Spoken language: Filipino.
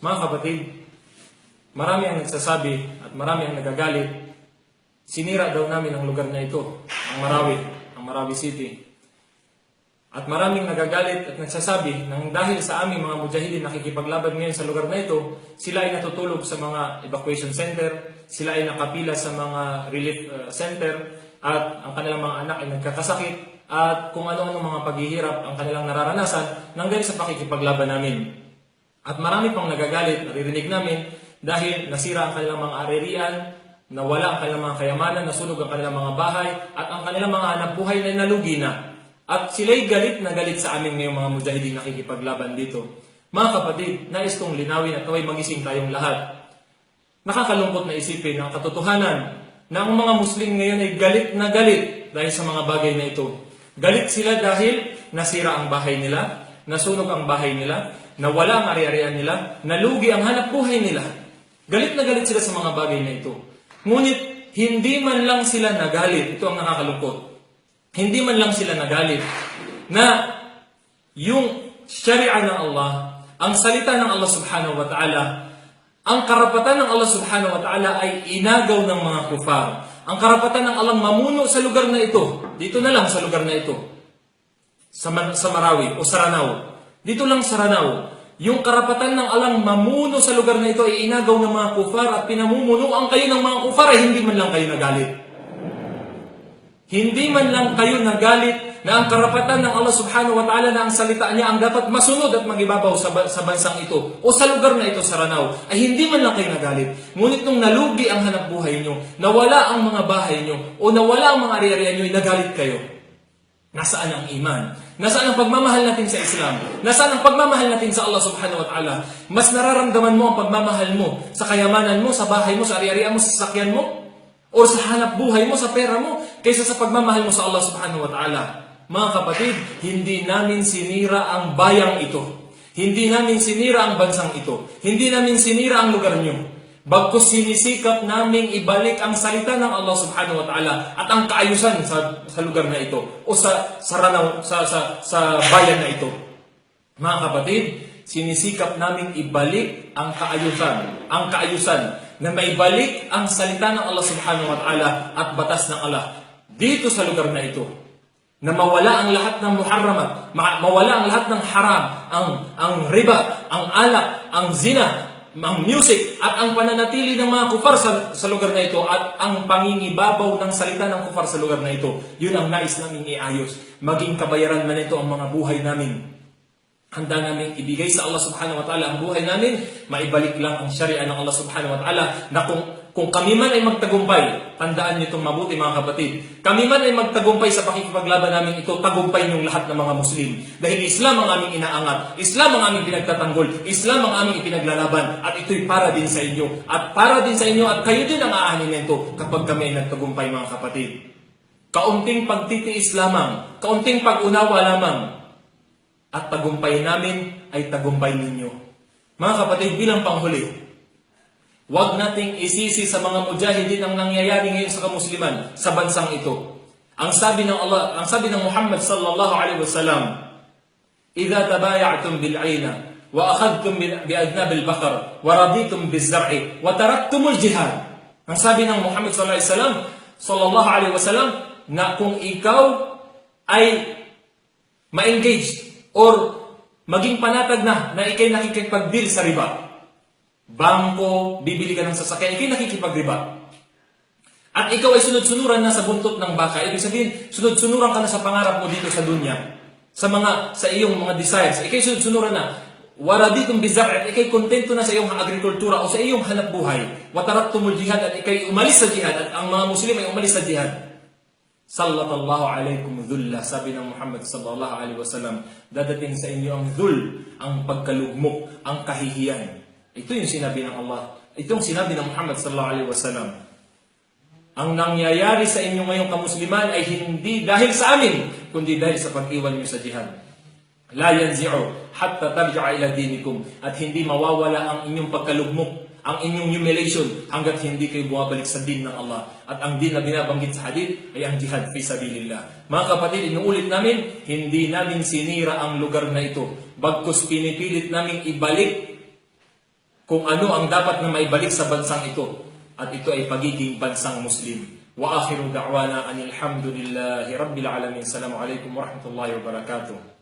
Mga kapatid, marami ang nagsasabi at marami ang nagagalit. Sinira daw namin ang lugar na ito, ang Marawi, ang Marawi City. At maraming nagagalit at nagsasabi nang dahil sa aming mga mujahidin nakikipaglaban ngayon sa lugar na ito, sila ay natutulog sa mga evacuation center, sila ay nakapila sa mga relief uh, center, at ang kanilang mga anak ay nagkakasakit, at kung ano-ano mga paghihirap ang kanilang nararanasan nang dahil sa pakikipaglaban namin. At marami pang nagagalit, naririnig namin, dahil nasira ang kanilang mga arerian, nawala ang kanilang mga kayamanan, nasunog ang kanilang mga bahay, at ang kanilang mga anak buhay na nalugi na. At sila'y galit na galit sa amin ngayong mga mujahidin nakikipaglaban dito. Mga kapatid, nais kong linawin at naway magising tayong lahat. Nakakalungkot na isipin ang katotohanan na ang mga Muslim ngayon ay galit na galit dahil sa mga bagay na ito. Galit sila dahil nasira ang bahay nila, nasunog ang bahay nila, nawala ang ari-arian nila, nalugi ang hanap buhay nila. Galit na galit sila sa mga bagay na ito. Ngunit, hindi man lang sila nagalit. Ito ang nakakalungkot. Hindi man lang sila nagalit na yung sharia ng Allah, ang salita ng Allah subhanahu wa ta'ala, ang karapatan ng Allah subhanahu wa ta'ala ay inagaw ng mga kufar. Ang karapatan ng Allah mamuno sa lugar na ito. Dito na lang sa lugar na ito. Sa, Man- sa Marawi o Saranao. Dito lang sa Saranao. Yung karapatan ng Allah mamuno sa lugar na ito ay inagaw ng mga kufar at pinamumunuan kayo ng mga kufar ay hindi man lang kayo nagalit. Hindi man lang kayo nagalit na ang karapatan ng Allah subhanahu wa ta'ala na ang salita niya ang dapat masunod at magibabaw sa, sa bansang ito o sa lugar na ito sa Ranao ay hindi man lang kayo nagalit. Ngunit nung nalugi ang hanap buhay nyo, nawala ang mga bahay nyo o nawala ang mga ari-arian nyo, ay nagalit kayo. Nasaan ang iman? Nasaan ang pagmamahal natin sa Islam? Nasaan ang pagmamahal natin sa Allah subhanahu wa ta'ala? Mas nararamdaman mo ang pagmamahal mo sa kayamanan mo, sa bahay mo, sa ari-arian mo, sa sasakyan mo? O sa hanap buhay mo, sa pera mo, kaysa sa pagmamahal mo sa Allah subhanahu wa ta'ala. Mga kapatid, hindi namin sinira ang bayang ito. Hindi namin sinira ang bansang ito. Hindi namin sinira ang lugar nyo. Bagkus sinisikap naming ibalik ang salita ng Allah subhanahu wa ta'ala at ang kaayusan sa, sa lugar na ito o sa, sa, ranaw, sa, sa, sa bayan na ito. Mga kapatid, sinisikap namin ibalik ang kaayusan, ang kaayusan na maibalik ang salita ng Allah subhanahu wa ta'ala at batas ng Allah dito sa lugar na ito. Na mawala ang lahat ng muharramat, ma- mawala ang lahat ng haram, ang, ang riba, ang alak, ang zina, ang music, at ang pananatili ng mga kufar sa, sa lugar na ito at ang pangingibabaw ng salita ng kufar sa lugar na ito. Yun ang nais namin iayos. Maging kabayaran man ito ang mga buhay namin. Handa namin ibigay sa Allah subhanahu wa ta'ala ang buhay namin, maibalik lang ang syariah ng Allah subhanahu wa ta'ala na kung, kung kami man ay magtagumpay, tandaan niyo itong mabuti mga kapatid, kami man ay magtagumpay sa pakikipaglaban namin ito, tagumpay niyong lahat ng mga Muslim. Dahil Islam ang aming inaangat, Islam ang aming pinagtatanggol, Islam ang aming ipinaglalaban, at ito'y para din sa inyo. At para din sa inyo, at kayo din ang aanin nito kapag kami ay nagtagumpay mga kapatid. Kaunting pagtitiis lamang, kaunting pag-unawa lamang, at tagumpay namin ay tagumpay ninyo. Mga kapatid, bilang panghuli, huwag nating isisi sa mga mujahidin ang nangyayari ngayon sa kamusliman sa bansang ito. Ang sabi ng Allah, ang sabi ng Muhammad sallallahu alaihi wasallam, "Idza tabaya'tum bil 'ayna wa akhadtum bi adnab al baqar wa raditum biz zar'i wa taraktum al jihad." Ang sabi ng Muhammad sallallahu alaihi wasallam, sallallahu alaihi wasallam, na kung ikaw ay ma-engage or maging panatag na na ikay nakikipag-deal sa riba. Bangko, bibili ka ng sasakyan, ikay nakikipag-riba. At ikaw ay sunod-sunuran na sa buntot ng baka. Ibig sabihin, sunod-sunuran ka na sa pangarap mo dito sa dunya. Sa mga, sa iyong mga desires. Ikay sunod-sunuran na. Waraditum bizar at ikay kontento na sa iyong agrikultura o sa iyong hanap buhay. Wataraktumul jihad at ikay umalis sa jihad at ang mga Muslim ay umalis sa jihad. Sallallahu alaikum dhulla. Sabi ng Muhammad sallallahu alaihi wasallam, dadating sa inyo ang dhul, ang pagkalugmok, ang kahihiyan. Ito yung sinabi ng Allah. Itong sinabi ng Muhammad sallallahu alaihi wasallam. Ang nangyayari sa inyo ngayong kamusliman ay hindi dahil sa amin, kundi dahil sa pag-iwan niyo sa jihad. La yanzi'u hatta tarja'a ila dinikum at hindi mawawala ang inyong pagkalugmok, ang inyong humiliation hanggat hindi kayo bumabalik sa din ng Allah. At ang din na binabanggit sa hadith ay ang jihad fi sabilillah. Mga kapatid, inuulit namin, hindi namin sinira ang lugar na ito. Bagkus pinipilit namin ibalik kung ano ang dapat na maibalik sa bansang ito. At ito ay pagiging bansang Muslim. Wa akhiru da'wana anil hamdulillahi rabbil alamin. Assalamu alaikum warahmatullahi wabarakatuh.